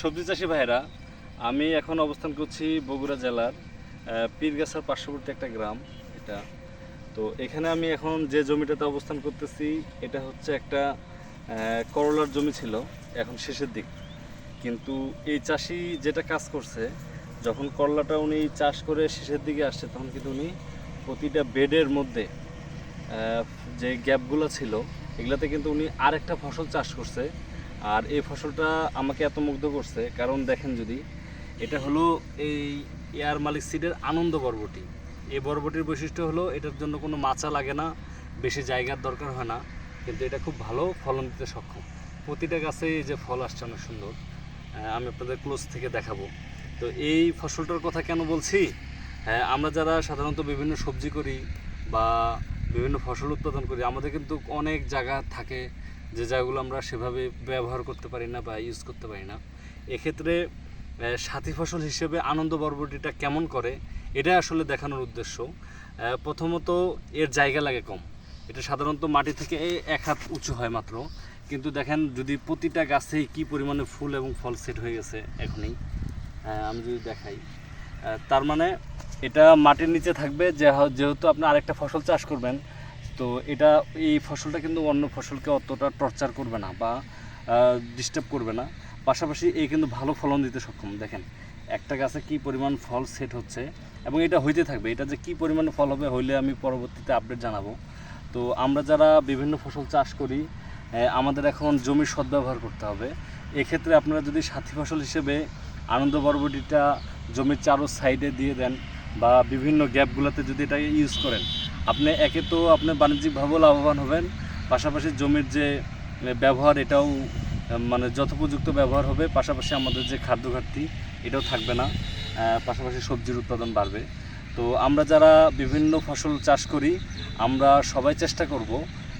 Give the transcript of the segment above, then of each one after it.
সবজি চাষি ভাইরা আমি এখন অবস্থান করছি বগুড়া জেলার পীরগাছার পার্শ্ববর্তী একটা গ্রাম, এটা। তো এখানে আমি এখন যে জমিটাতে অবস্থান করতেছি, এটা হচ্ছে একটা করলার জমি ছিল, এখন শেষের দিক। কিন্তু এই চাষি যেটা কাজ করছে, যখন করলাটা উনি চাষ করে শেষের দিকে আসছে, তখন কিন্তু উনি প্রতিটা বেডের মধ্যে যে গ্যাপগুলো ছিল, এগুলাতে কিন্তু উনি আরেকটা ফসল চাষ করছে। আর এই ফসলটা আমাকে এত মুগ্ধ করছে, কারণ দেখেন যদি, এটা হলো এই এয়ার মালিক সিডের আনন্দ বরবটি। এই বরবটির বৈশিষ্ট্য হলো এটার জন্য কোনো মাচা লাগে না, বেশি জায়গার দরকার হয় না, কিন্তু এটা খুব ভালো ফলন দিতে সক্ষম। প্রতিটা গাছে এই যে ফল আসছে অনেক সুন্দর আমি আপনাদের ক্লোজ থেকে দেখাবো। তো এই ফসলটার কথা কেন বলছি? হ্যাঁ আমরা যারা সাধারণত বিভিন্ন সবজি করি বা বিভিন্ন ফসল উৎপাদন করি, আমাদের কিন্তু অনেক জায়গা থাকে যে জায়গাগুলো আমরা সেভাবে ব্যবহার করতে পারি না বা ইউজ করতে পারি না। এক্ষেত্রে সাথী ফসল হিসেবে আনন্দ বরবটিটা কেমন করে, এটা আসলে দেখানোর উদ্দেশ্য। প্রথমত এর জায়গা লাগে কম। এটা সাধারণত মাটি থেকে এক হাত উঁচু হয় মাত্র। কিন্তু দেখেন, যদি প্রতিটা গাছেই কি পরিমাণে ফুল এবং ফল সেট হয়ে গেছে এখনই আমি যদি দেখাই। তার মানে এটা মাটির নিচে থাকবে যেহেতু আপনি আরেকটা ফসল চাষ করবেন তো এটা এই ফসলটা কিন্তু অন্য ফসলকে অতটা টর্চার করবে না বা ডিস্টার্ব করবে না। পাশাপাশি এই কিন্তু ভালো ফলন দিতে সক্ষম। দেখেন, একটা গাছে কি পরিমাণ ফল সেট হচ্ছে এবং এটা হইতে থাকবে। এটা যে কি পরিমাণে ফল হবে হইলে আমি পরবর্তীতে আপডেট জানাব। তো আমরা যারা বিভিন্ন ফসল চাষ করি আমাদের এখন জমির সদ্ব্যবহার করতে হবে। এক্ষেত্রে আপনারা যদি সাথী ফসল হিসেবে আনন্দ বরবটিটা জমির চারো সাইডে দিয়ে দেন বা বিভিন্ন গ্যাপগুলোতে যদি এটা ইউজ করেন আপনি একে তো আপনি বাণিজ্যিকভাবেও লাভবান হবেন, পাশাপাশি জমির যে ব্যবহার এটাও মানে যথোপযুক্ত ব্যবহার হবে, পাশাপাশি আমাদের যে খাদ্য ঘাটতি এটাও থাকবে না পাশাপাশি সবজির উৎপাদন বাড়বে। তো আমরা যারা বিভিন্ন ফসল চাষ করি, আমরা সবাই চেষ্টা করব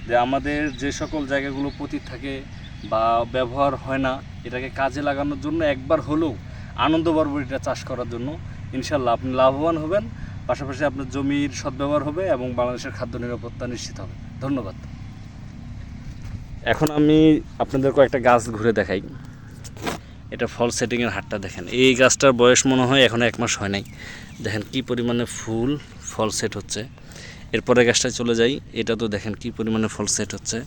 যে আমাদের যে সকল জায়গাগুলো পতিত থাকে বা ব্যবহার হয় না, এটাকে কাজে লাগানোর জন্য একবার হলেও আনন্দ বরবটিটা চাষ করার জন্য, ইনশাল্লাহ আপনি লাভবান হবেন। পাশাপাশি আপনার জমির সদ্ব্যবহার হবে এবং বাংলাদেশের খাদ্য নিরাপত্তা নিশ্চিত হবে। ধন্যবাদ। এখন আমি আপনাদের কয়েকটা গাছ ঘুরে দেখাই। এটা ফল সেটিংয়ের হাটটা দেখেন। এই গাছটার বয়স মনে হয় এখন এক মাস হয় নাই। দেখেন কি পরিমাণে ফুল, ফল সেট হচ্ছে। এরপরে গাছটায় চলে যাই। এটা তো দেখেন কি পরিমাণে ফল সেট হচ্ছে।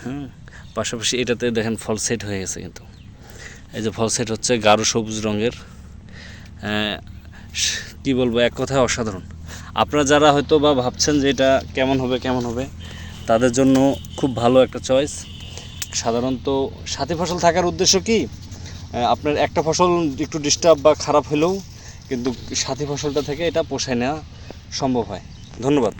হ্যাঁ পাশাপাশি এটাতে দেখেন ফল সেট হয়ে গেছে কিন্তু। এই যে ফল সেট হচ্ছে গাঢ় সবুজ রঙের। কি বলব, এক কথায় অসাধারণ। আপনারা যারা হয়তো বা ভাবছেন যে এটা কেমন হবে কেমন হবে, তাদের জন্য খুব ভালো একটা চয়েস সাধারণত সাথী ফসল থাকার উদ্দেশ্য কি? আপনার একটা ফসল একটু ডিস্টার্ব বা খারাপ হলেও কিন্তু সাথী ফসলটা থেকে এটা পোষায় নেওয়া সম্ভব হয়। ধন্যবাদ।